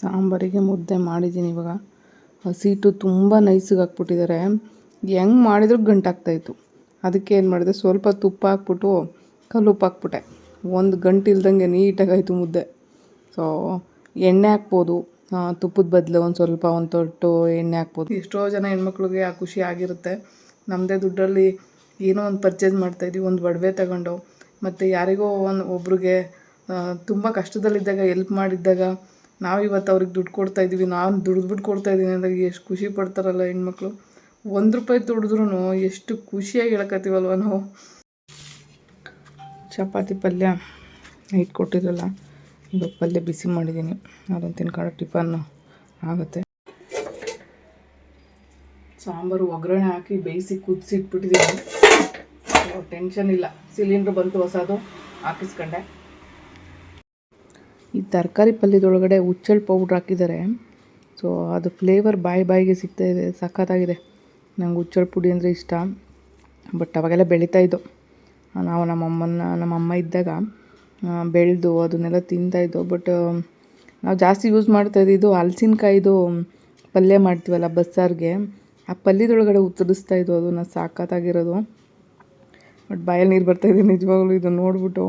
ಸಾಂಬಾರಿಗೆ ಮುದ್ದೆ ಮಾಡಿದ್ದೀನಿ ಇವಾಗ. ಹಸಿಟ್ಟು ತುಂಬ ನೈಸಿಗೆ ಹಾಕ್ಬಿಟ್ಟಿದ್ದಾರೆ. ಹೆಂಗೆ ಮಾಡಿದ್ರು ಗಂಟಾಗ್ತಾಯಿತ್ತು ಅದಕ್ಕೆ ಏನು ಮಾಡಿದೆ, ಸ್ವಲ್ಪ ತುಪ್ಪ ಹಾಕ್ಬಿಟ್ಟು ಕಲ್ಲುಪ್ಪು ಹಾಕ್ಬಿಟ್ಟೆ. ಒಂದು ಗಂಟು ಇಲ್ದಂಗೆ ನೀಟಾಗಾಯಿತು ಮುದ್ದೆ. ಸೊ ಎಣ್ಣೆ ಹಾಕ್ಬೋದು. ತುಪ್ಪದ ಬದಲು ಒಂದು ಸ್ವಲ್ಪ, ಒಂದು ತೊಟ್ಟು ಎಣ್ಣೆ ಹಾಕ್ಬೋದು. ಎಷ್ಟೋ ಜನ ಹೆಣ್ಮಕ್ಳಿಗೆ ಆ ಖುಷಿ ಆಗಿರುತ್ತೆ. ನಮ್ಮದೇ ದುಡ್ಡಲ್ಲಿ ಏನೋ ಒಂದು ಪರ್ಚೇಸ್ ಮಾಡ್ತಾಯಿದ್ವಿ ಒಂದು ಒಡವೆ ತಗೊಂಡು. ಮತ್ತು ಯಾರಿಗೋ ಒಂದು ಒಬ್ರಿಗೆ ತುಂಬ ಕಷ್ಟದಲ್ಲಿದ್ದಾಗ ಎಲ್ಪ್ ಮಾಡಿದ್ದಾಗ, ನಾವು ಇವತ್ತು ಅವ್ರಿಗೆ ದುಡ್ಡು ಕೊಡ್ತಾ ಇದ್ದೀವಿ, ನಾನು ದುಡಿದ್ಬಿಟ್ಟು ಕೊಡ್ತಾ ಇದ್ದೀನಿ ಅಂದಾಗ ಎಷ್ಟು ಖುಷಿ ಪಡ್ತಾರಲ್ಲ ಹೆಣ್ಮಕ್ಳು. ಒಂದು ರೂಪಾಯಿ ದುಡಿದ್ರೂ ಎಷ್ಟು ಖುಷಿಯಾಗಿ ಹೇಳಕತ್ತೀವಲ್ವ ನಾವು. ಚಪಾತಿ ಪಲ್ಯ ನೈಟ್ ಕೊಟ್ಟಿದ್ರಲ್ಲ, ಇವಾಗ ಪಲ್ಯ ಬಿಸಿ ಮಾಡಿದ್ದೀನಿ. ಅದನ್ನು ತಿನ್ಕೊಂಡು ಟಿಫನ್ನು ಆಗುತ್ತೆ. ಸಾಂಬಾರು ಒಗ್ಗರಣೆ ಹಾಕಿ ಬೇಯಿಸಿ ಕುದಿಸಿ ಇಟ್ಬಿಟ್ಟಿದ್ದೀನಿ ಟೆನ್ಷನ್ ಇಲ್ಲ. ಸಿಲಿಂಡ್ರ್ ಬಂತು ಹೊಸದು, ಹಾಕಿಸ್ಕೊಂಡೆ. ಈ ತರಕಾರಿ ಪಲ್ಯದೊಳಗಡೆ ಹುಚ್ಚಳ್ ಪೌಡ್ರ್ ಹಾಕಿದ್ದಾರೆ ಸೊ ಅದು ಫ್ಲೇವರ್ ಬಾಯಿ ಬಾಯಿಗೆ ಸಿಗ್ತಾ ಇದೆ, ಸಖತ್ತಾಗಿದೆ. ನಂಗೆ ಹುಚ್ಚಳ್ ಪುಡಿ ಅಂದರೆ ಇಷ್ಟ. ಬಟ್ ಅವಾಗೆಲ್ಲ ಬೆಳೀತಾ ಇದ್ದು. ನಾವು ನಮ್ಮ ಅಮ್ಮನ ನಮ್ಮ ಅಮ್ಮ ಇದ್ದಾಗ ಬೆಳೆದು ಅದನ್ನೆಲ್ಲ ತಿಂತಾಯಿದ್ದು ಬಟ್ ನಾವು ಜಾಸ್ತಿ ಯೂಸ್ ಮಾಡ್ತಾ ಇದ್ದು ಹಲ್ಸಿನ್ಕಾಯಿದು ಪಲ್ಯ ಮಾಡ್ತೀವಲ್ಲ ಬಸ್ಸಾರಿಗೆ, ಆ ಪಲ್ಯದೊಳಗಡೆ ಉತ್ತರಿಸ್ತಾ ಇದ್ದು ಅದನ್ನು ಸಾಕತ್ತಾಗಿರೋದು ಬಟ್ ಬಾಯಲ್ಲಿ ನೀರು ಬರ್ತಾಯಿದೆ ನಿಜವಾಗ್ಲೂ ಇದನ್ನು ನೋಡಿಬಿಟ್ಟು.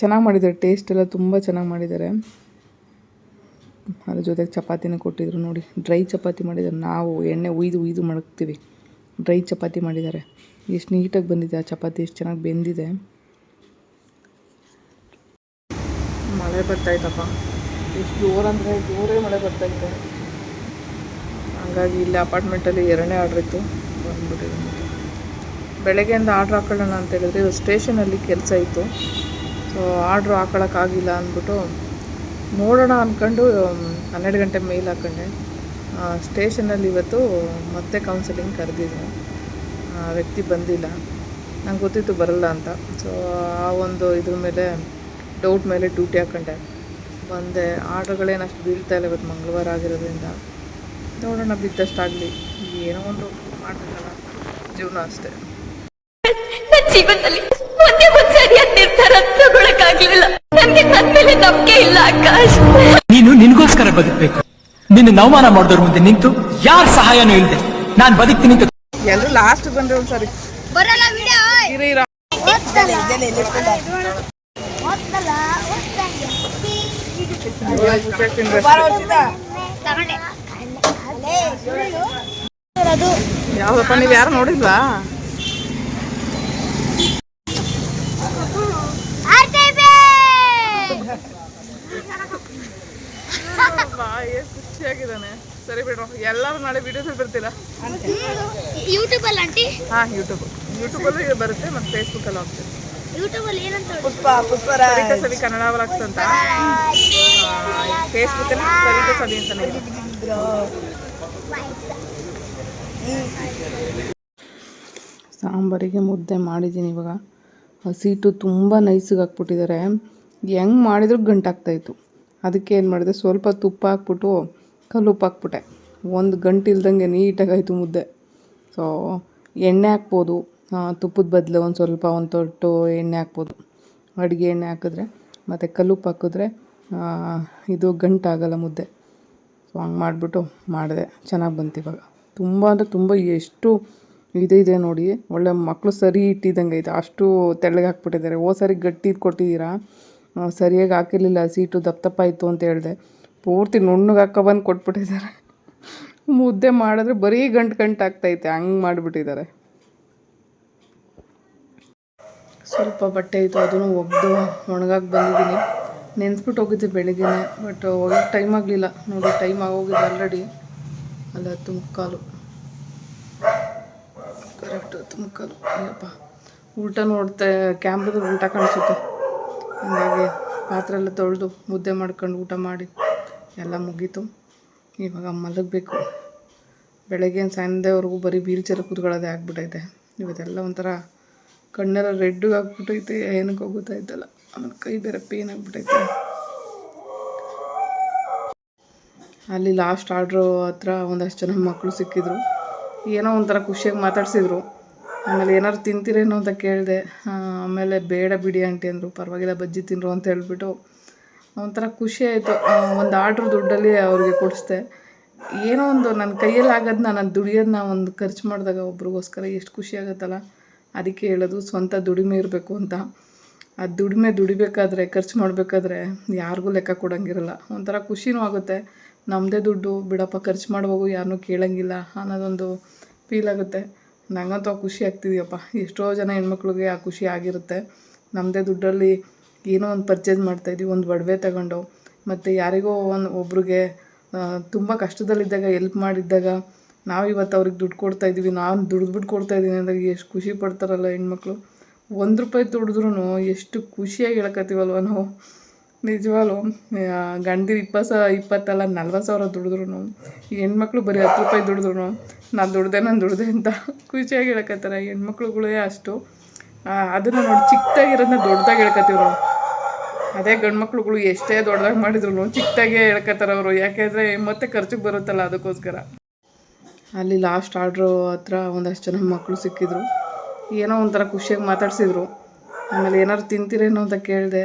ಚೆನ್ನಾಗಿ ಮಾಡಿದ್ದಾರೆ ಟೇಸ್ಟ್ ಎಲ್ಲ ತುಂಬ ಚೆನ್ನಾಗಿ ಮಾಡಿದ್ದಾರೆ. ಅದ್ರ ಜೊತೆಗೆ ಚಪಾತಿನೂ ಕೊಟ್ಟಿದ್ರು ನೋಡಿ. ಡ್ರೈ ಚಪಾತಿ ಮಾಡಿದ್ದಾರೆ, ನಾವು ಎಣ್ಣೆ ಉಯ್ದು ಉಯ್ದು ಮಡಗ್ತೀವಿ. ಡ್ರೈ ಚಪಾತಿ ಮಾಡಿದ್ದಾರೆ. ಎಷ್ಟು ನೀಟಾಗಿ ಬಂದಿದೆ ಆ ಚಪಾತಿ, ಎಷ್ಟು ಚೆನ್ನಾಗಿ ಬೆಂದಿದೆ. ಮಳೆ ಬರ್ತಾಯ್ತಪ್ಪ ಎಷ್ಟು ಜೋರಂದರೆ ಜೋರೇ ಮಳೆ ಬರ್ತಾಯಿದೆ ಹಾಗಾಗಿ ಇಲ್ಲಿ ಅಪಾರ್ಟ್ಮೆಂಟಲ್ಲಿ ಎರಡನೇ ಆರ್ಡ್ರಿತ್ತು ಬಂದ್ಬಿಟ್ಟಿದೆ ಬೆಳಗ್ಗೆಯಿಂದ ಆರ್ಡ್ರ್ ಹಾಕೊಳ್ಳೋಣ ಅಂತ ಹೇಳಿದ್ರೆ ಇವತ್ತು ಸ್ಟೇಷನಲ್ಲಿ ಕೆಲಸ ಇತ್ತು. ಸೊ ಆರ್ಡ್ರ್ ಹಾಕೊಳ್ಳೋಕ್ಕಾಗಿಲ್ಲ ಅಂದ್ಬಿಟ್ಟು ನೋಡೋಣ ಅಂದ್ಕೊಂಡು ಹನ್ನೆರಡು ಗಂಟೆ ಮೇಲ್ ಹಾಕೊಂಡೆ. ಸ್ಟೇಷನಲ್ಲಿ ಇವತ್ತು ಮತ್ತೆ ಕೌನ್ಸಿಲಿಂಗ್ ಕರೆದಿದ್ರು ವ್ಯಕ್ತಿ ಬಂದಿಲ್ಲ. ನಂಗೆ ಗೊತ್ತಿತ್ತು ಬರಲ್ಲ ಅಂತ. ಸೊ ಆ ಒಂದು ಇದ್ರ ಮೇಲೆ ಡೌಟ್ ಮೇಲೆ ಡ್ಯೂಟಿ ಹಾಕೊಂಡೆ. ಬಂದೆ. ಆರ್ಡ್ರ್ಗಳೇನು ಅಷ್ಟು ಬೀಳ್ತಾ ಇಲ್ಲ ಇವತ್ತು ಮಂಗಳವಾರ ಆಗಿರೋದ್ರಿಂದ. ನೋಡೋಣ ಬಿದ್ದಷ್ಟಾಗಲಿ ಏನೋ ಒಂದು ಮಾಡಬೇಕಲ್ಲ ಜೀವನ ಅಷ್ಟೇ. ಜೀವನದಲ್ಲಿ ಒಂದೇ ಒಂದ್ ಸರಿಯಾದ ನಿರ್ಧಾರ ತಗೊಳಕ್ಕಾಗ್ಲಿಲ್ಲ. ನನ್ಗೆ ನನ್ ಮೇಲೆ ನಂಬಿಕೆ ಇಲ್ಲ ಆಕಾಶ್. ನೀನು ನಿನ್ಗೋಸ್ಕರ ಬದುಕ್ಬೇಕು. ನಿನ್ನ ನವಮಾನ ಮಾಡಿದವ್ರ ಮುಂದೆ ನಿಂತು ಯಾರ ಸಹಾಯನೂ ಇಲ್ಲದೆ ನಾನ್ ಬದುಕ್ತೀನಿ ಅಂತ ಎಲ್ಲರೂ ಲಾಸ್ಟ್ ಬಂದ್ರೆ ಒಂದ್ಸರಿ. ಬರಲ್ಲ ವಿಡಿಯೋ ಇರ ಇರ. ತಗೊಂಡೆ ಯಾವ್ದಪ್ಪ ನೀವ್ ಯಾರು ನೋಡಿಲ್ವಾ? ಎಷ್ಟು ಖುಷಿಯಾಗಿದ್ದಾನೆ. ಸರಿ ಬಿಡ್ರು ಎಲ್ಲರೂ ನಾಳೆ ವಿಡಿಯೋದಲ್ಲಿ ಬರ್ತೀರಾ? ಯೂಟ್ಯೂಬ್ ಅಲ್ಲಿ ಆಂಟಿ? ಹಾಂ ಯೂಟ್ಯೂಬ್ ಯೂಟ್ಯೂಬಲ್ಲಿ ಬರುತ್ತೆ ಮತ್ತು ಫೇಸ್ಬುಕ್ಕಲ್ಲಿ ಹೋಗ್ತೀವಿ. ಯೂಟ್ಯೂಬ್ ಅಲ್ಲಿ ಏನಂತ ಸರಿತಾ ಕನ್ನಡ ವ್ಲಾಗ್ಸ್ ಅಂತ? ಫೇಸ್ಬುಕ್ಕಲ್ಲಿ ಸರಿತಾ ಸರಿ ಅಂತಾನೆ ಇದೆ. ಸಾಂಬಾರಿಗೆ ಮುದ್ದೆ ಮಾಡಿದ್ದೀನಿ ಇವಾಗ. ಹಸಿಟ್ಟು ತುಂಬ ನೈಸಿಗೆ ಹಾಕ್ಬಿಟ್ಟಿದ್ದಾರೆ. ಹೆಂಗೆ ಮಾಡಿದ್ರು ಗಂಟಾಗ್ತಾಯಿತ್ತು ಅದಕ್ಕೆ ಏನು ಮಾಡಿದೆ? ಸ್ವಲ್ಪ ತುಪ್ಪ ಹಾಕ್ಬಿಟ್ಟು ಕಲ್ಲುಪ್ಪು ಹಾಕ್ಬಿಟ್ಟೆ. ಒಂದು ಗಂಟು ಇಲ್ದಂಗೆ ನೀಟಾಗಾಯಿತು ಮುದ್ದೆ. ಸೊ ಎಣ್ಣೆ ಹಾಕ್ಬೋದು. ತುಪ್ಪದ ಬದಲು ಒಂದು ಸ್ವಲ್ಪ ಒಂದು ತೊಟ್ಟು ಎಣ್ಣೆ ಹಾಕ್ಬೋದು. ಅಡುಗೆ ಎಣ್ಣೆ ಹಾಕಿದ್ರೆ, ಮತ್ತು ಕಲ್ಲುಪ್ಪು ಹಾಕಿದ್ರೆ ಇದು ಗಂಟಾಗಲ್ಲ ಮುದ್ದೆ. ಸೊ ಹಂಗೆ ಮಾಡಿಬಿಟ್ಟು ಮಾಡಿದೆ. ಚೆನ್ನಾಗಿ ಬಂತು ಇವಾಗ. ತುಂಬ ಅಂದರೆ ತುಂಬ ಎಷ್ಟು ಇದೆ ಇದೆ ನೋಡಿ. ಒಳ್ಳೆ ಮಕ್ಕಳು ಸರಿ ಇಟ್ಟಿದ್ದಂಗೆ ಐತೆ ಅಷ್ಟು ತೆಳ್ಳಗೆ ಹಾಕ್ಬಿಟ್ಟಿದ್ದಾರೆ. ಓ ಸರಿ ಗಟ್ಟಿ ಕೊಟ್ಟಿದ್ದೀರಾ? ಸರಿಯಾಗಿ ಹಾಕಿರಲಿಲ್ಲ, ಸೀಟು ದಪ್ಪ ಆಯಿತು ಅಂತ ಹೇಳಿದೆ. ಪೂರ್ತಿ ನುಣ್ಣಗೆ ಹಾಕೊಬಂದು ಕೊಟ್ಬಿಟ್ಟಿದ್ದಾರೆ. ಮುದ್ದೆ ಮಾಡಿದ್ರೆ ಬರೀ ಗಂಟು ಗಂಟು ಆಗ್ತೈತೆ, ಹಂಗೆ ಮಾಡಿಬಿಟ್ಟಿದ್ದಾರೆ. ಸ್ವಲ್ಪ ಬಟ್ಟೆ ಇತ್ತು, ಅದನ್ನು ಒಗ್ದು ಒಣಗಾಕಿ ಬಂದಿದ್ದೀನಿ. ನೆನೆಸ್ಬಿಟ್ಟು ಹೋಗಿದ್ದೆ ಬೆಳಿಗ್ಗೆನೆ, ಬಟ್ ಹೋಗಕ್ಕೆ ಟೈಮ್ ಆಗಲಿಲ್ಲ. ನೋಡಿ ಟೈಮ್ ಆಗೋಗಿದೆ ಆಲ್ರೆಡಿ ಅಲ್ಲ ಹತ್ತು ಕರೆಕ್ಟು ಕರೆಕ್ಟ್ ಹತ್ತು ಅಯ್ಯಪ್ಪ. ಉಲ್ಟ ನೋಡ್ತಾ ಕ್ಯಾಮ್ರದ ಉಲ್ಟ ಕಾಣಿಸುತ್ತೆ. ಹಾಗಾಗಿ ಪಾತ್ರೆ ಎಲ್ಲ ತೊಳೆದು ಮುದ್ದೆ ಮಾಡ್ಕೊಂಡು ಊಟ ಮಾಡಿ ಎಲ್ಲ ಮುಗೀತು. ಇವಾಗ ಮಲಗಬೇಕು. ಬೆಳಗ್ಗೆ ಸಂಜೆವರೆಗೂ ಬರೀ ವೀಲ್ ಚೇರ್ ಕೂತ್ಕೊಳ್ಳೋದೇ ಆಗಿಬಿಟ್ಟೈತೆ ಇವತ್ತೆಲ್ಲ ಒಂಥರ ಕಣ್ಣೆಲ್ಲ ರೆಡ್ಡು ಆಗಿಬಿಟ್ಟೈತೆ ಏನಕ್ಕೆ ಗೊತ್ತಾಯ್ತಲ್ಲ ಆಮೇಲೆ ಕೈ ಬೇರೆ ಪೇನ್ ಆಗಿಬಿಟ್ಟೈತೆ ಅಲ್ಲಿ ಲಾಸ್ಟ್ ಆರ್ಡ್ರು ಹತ್ರ ಒಂದಷ್ಟು ಜನ ಮಕ್ಕಳು ಸಿಕ್ಕಿದ್ರು. ಏನೋ ಒಂಥರ ಖುಷಿಯಾಗಿ ಮಾತಾಡ್ಸಿದ್ರು. ಆಮೇಲೆ ಏನಾದ್ರು ತಿಂತೀರೇನು ಅಂತ ಕೇಳಿದೆ ಆಮೇಲೆ ಬೇಡ ಬಿಡಿ ಆಂಟಿ ಅಂದರು, ಪರವಾಗಿಲ್ಲ ಬಜ್ಜಿ ತಿನ್ರು ಅಂತ ಹೇಳಿಬಿಟ್ಟು ಒಂಥರ ಖುಷಿ ಆಯಿತು. ಒಂದು ಆರ್ಡ್ರ್ ದುಡ್ಡಲ್ಲಿ ಅವ್ರಿಗೆ ಕೊಡಿಸ್ದೆ. ಏನೋ ಒಂದು ನನ್ನ ಕೈಯಲ್ಲಿ ಆಗೋದನ್ನ ನಾನು ದುಡಿಯೋದನ್ನ ಒಂದು ಖರ್ಚು ಮಾಡಿದಾಗ ಒಬ್ರಿಗೋಸ್ಕರ ಎಷ್ಟು ಖುಷಿ ಆಗುತ್ತಲ್ಲ? ಅದಕ್ಕೆ ಹೇಳೋದು, ಸ್ವಂತ ದುಡಿಮೆ ಇರಬೇಕು ಅಂತ. ಆ ದುಡಿಮೆ ದುಡಿಬೇಕಾದ್ರೆ, ಖರ್ಚು ಮಾಡಬೇಕಾದ್ರೆ ಯಾರಿಗೂ ಲೆಕ್ಕ ಕೊಡೋಂಗಿರಲ್ಲ. ಒಂಥರ ಖುಷಿನೂ ಆಗುತ್ತೆ. ನಮ್ಮದೇ ದುಡ್ಡು, ಬಿಡಪ್ಪ ಖರ್ಚು ಮಾಡುವಾಗೂ ಯಾರನ್ನೂ ಕೇಳೋಂಗಿಲ್ಲ ಅನ್ನೋದೊಂದು ಫೀಲ್ ಆಗುತ್ತೆ. ನಂಗಂತೂ ಖುಷಿ ಆಗ್ತಿದೆಯಪ್ಪ. ಎಷ್ಟೋ ಜನ ಹೆಣ್ಮಕ್ಳಿಗೆ ಆ ಖುಷಿ ಆಗಿರುತ್ತೆ. ನಮ್ಮದೇ ದುಡ್ಡಲ್ಲಿ ಏನೋ ಒಂದು ಪರ್ಚೇಸ್ ಮಾಡ್ತಾಯಿದ್ವಿ ಒಂದು ಒಡವೆ ತಗೊಂಡು. ಮತ್ತು ಯಾರಿಗೋ ಒಂದು ಒಬ್ರಿಗೆ ತುಂಬ ಕಷ್ಟದಲ್ಲಿದ್ದಾಗ ಎಲ್ಪ್ ಮಾಡಿದ್ದಾಗ, ನಾವು ಇವತ್ತು ಅವ್ರಿಗೆ ದುಡ್ಡು ಕೊಡ್ತಾ ಇದ್ದೀವಿ ನಾನು ದುಡ್ದುಬಿಟ್ಟು ಕೊಡ್ತಾ ಇದ್ದೀನಿ ಅಂದಾಗ ಎಷ್ಟು ಖುಷಿ ಪಡ್ತಾರಲ್ಲ ಹೆಣ್ಮಕ್ಳು. ಒಂದು ರೂಪಾಯಿ ದುಡಿದ್ರೂ ಎಷ್ಟು ಖುಷಿಯಾಗಿ ಹೇಳಕತ್ತೀವಲ್ವ ನಾವು. ನಿಜವಾಗ್ಲೂ ಗಂಡಿರು ಇಪ್ಪತ್ತು ಸಾವಿರ ಇಪ್ಪತ್ತಲ್ಲ, ನಲ್ವತ್ತು ಸಾವಿರ ದುಡಿದ್ರು ಹೆಣ್ಮಕ್ಳು ಬರೀ ಹತ್ತು ರೂಪಾಯಿ ದುಡಿದ್ರು ನಾನು ದುಡ್ದೆ ನಾನು ದುಡ್ದೆ ಅಂತ ಖುಷಿಯಾಗಿ ಹೇಳ್ಕೊತಾರೆ ಹೆಣ್ಮಕ್ಳುಗಳೇ ಅಷ್ಟು. ಅದನ್ನು ನೋಡಿ ಚಿಕ್ಕದಾಗಿರೋದನ್ನ ದೊಡ್ಡದಾಗಿ ಹೇಳ್ಕೊತೀವಿ ನಾವು ಅದೇ ಗಂಡು ಮಕ್ಳುಗಳು ಎಷ್ಟೇ ದೊಡ್ಡದಾಗಿ ಮಾಡಿದ್ರು ಚಿಕ್ಕದಾಗೆ ಹೇಳ್ಕೊತಾರೆ ಅವರು. ಯಾಕೆಂದರೆ ಮತ್ತೆ ಖರ್ಚಿಗೆ ಬರುತ್ತಲ್ಲ ಅದಕ್ಕೋಸ್ಕರ. ಅಲ್ಲಿ ಲಾಸ್ಟ್ ಆರ್ಡ್ರು ಹತ್ರ ಒಂದಷ್ಟು ಜನ ಮಕ್ಕಳು ಸಿಕ್ಕಿದ್ರು. ಏನೋ ಒಂಥರ ಖುಷಿಯಾಗಿ ಮಾತಾಡ್ಸಿದ್ರು. ಆಮೇಲೆ ಏನಾದ್ರು ತಿಂತೀರೇನೋ ಅಂತ ಕೇಳಿದೆ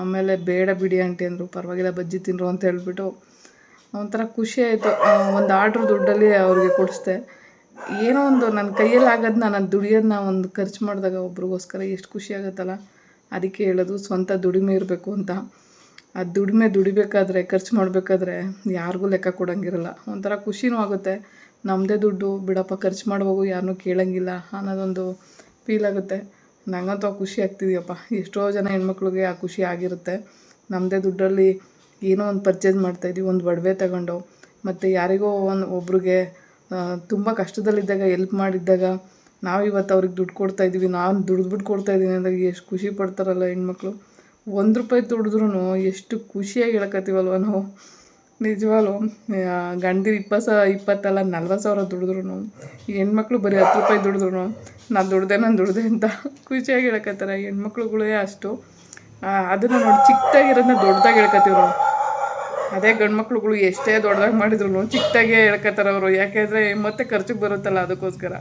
ಆಮೇಲೆ ಬೇಡ ಬಿಡಿ ಆಂಟಿ ಅಂದರು, ಪರವಾಗಿಲ್ಲ ಬಜ್ಜಿ ತಿನ್ನರು ಅಂತ ಹೇಳಿಬಿಟ್ಟು ಒಂಥರ ಖುಷಿ ಆಯಿತು. ಒಂದು ಆರ್ಡ್ರ್ ದುಡ್ಡಲ್ಲಿ ಅವ್ರಿಗೆ ಕೊಡಿಸ್ದೆ. ಏನೋ ಒಂದು ನನ್ನ ಕೈಯಲ್ಲಿ ಆಗೋದನ್ನ ನಾನು ದುಡಿಯೋದನ್ನ ಒಂದು ಖರ್ಚು ಮಾಡಿದಾಗ ಒಬ್ರಿಗೋಸ್ಕರ ಎಷ್ಟು ಖುಷಿ ಆಗುತ್ತಲ್ಲ? ಅದಕ್ಕೆ ಹೇಳೋದು, ಸ್ವಂತ ದುಡಿಮೆ ಇರಬೇಕು ಅಂತ. ಆ ದುಡಿಮೆ ದುಡಿಬೇಕಾದ್ರೆ, ಖರ್ಚು ಮಾಡಬೇಕಾದ್ರೆ ಯಾರಿಗೂ ಲೆಕ್ಕ ಕೊಡೋಂಗಿರಲ್ಲ. ಒಂಥರ ಖುಷಿನೂ ಆಗುತ್ತೆ. ನಮ್ಮದೇ ದುಡ್ಡು, ಬಿಡಪ್ಪ ಖರ್ಚು ಮಾಡುವಾಗೂ ಯಾರನ್ನೂ ಕೇಳೋಂಗಿಲ್ಲ ಅನ್ನೋದೊಂದು ಫೀಲ್ ಆಗುತ್ತೆ. ನಂಗಂತೂ ಆ ಖುಷಿ ಆಗ್ತಿದೆಯಪ್ಪ. ಎಷ್ಟೋ ಜನ ಹೆಣ್ಮಕ್ಳಿಗೆ ಆ ಖುಷಿ ಆಗಿರುತ್ತೆ. ನಮ್ಮದೇ ದುಡ್ಡಲ್ಲಿ ಏನೋ ಒಂದು ಪರ್ಚೇಸ್ ಮಾಡ್ತಾಯಿದ್ವಿ ಒಂದು ಒಡವೆ ತಗೊಂಡು. ಮತ್ತು ಯಾರಿಗೋ ಒಂದು ಒಬ್ರಿಗೆ ತುಂಬ ಕಷ್ಟದಲ್ಲಿದ್ದಾಗ ಎಲ್ಪ್ ಮಾಡಿದ್ದಾಗ ನಾವು ಇವತ್ತು ಅವ್ರಿಗೆ ದುಡ್ಡು ಕೊಡ್ತಾ ಇದ್ದೀವಿ ನಾನು ಕೊಡ್ತಾ ಇದ್ದೀನಿ ಅಂದಾಗ ಎಷ್ಟು ಖುಷಿ ಪಡ್ತಾರಲ್ಲ ಹೆಣ್ಮಕ್ಳು. ಒಂದು ರೂಪಾಯಿ ದುಡಿದ್ರೂ ಎಷ್ಟು ಖುಷಿಯಾಗಿ ಹೇಳಕತ್ತೀವಲ್ವ ನಾವು. ನಿಜವಾಗ್ಲೂ. ಗಂಡಿರು ಇಪ್ಪತ್ತು ಸಾವಿರ ಇಪ್ಪತ್ತಲ್ಲ, ನಲ್ವತ್ತು ಸಾವಿರ ದುಡಿದ್ರು ಹೆಣ್ಮಕ್ಳು ಬರೀ ಹತ್ತು ರೂಪಾಯಿ ದುಡಿದ್ರು ನಾನು ದುಡ್ದೆ ನಾನು ದುಡ್ದೆ ಅಂತ ಖುಷಿಯಾಗಿ ಹೇಳಕತ್ತಾರೆ. ಹೆಣ್ಮಕ್ಳುಗಳೇ ಅಷ್ಟು. ಅದನ್ನು ನೋಡಿ ಚಿಕ್ಕದಾಗಿರೋದನ್ನ ದೊಡ್ಡದಾಗಿ ಹೇಳ್ಕೊತೀವಿ ನಾವು ಅದೇ ಗಂಡ್ಮಕ್ಳುಗಳು ಎಷ್ಟೇ ದೊಡ್ಡದಾಗಿ ಮಾಡಿದ್ರು ಚಿಕ್ಕದಾಗೆ ಹೇಳ್ಕೊತಾರೆ ಅವರು. ಯಾಕೆಂದರೆ ಮತ್ತೆ ಖರ್ಚಿಗೆ ಬರುತ್ತಲ್ಲ ಅದಕ್ಕೋಸ್ಕರ.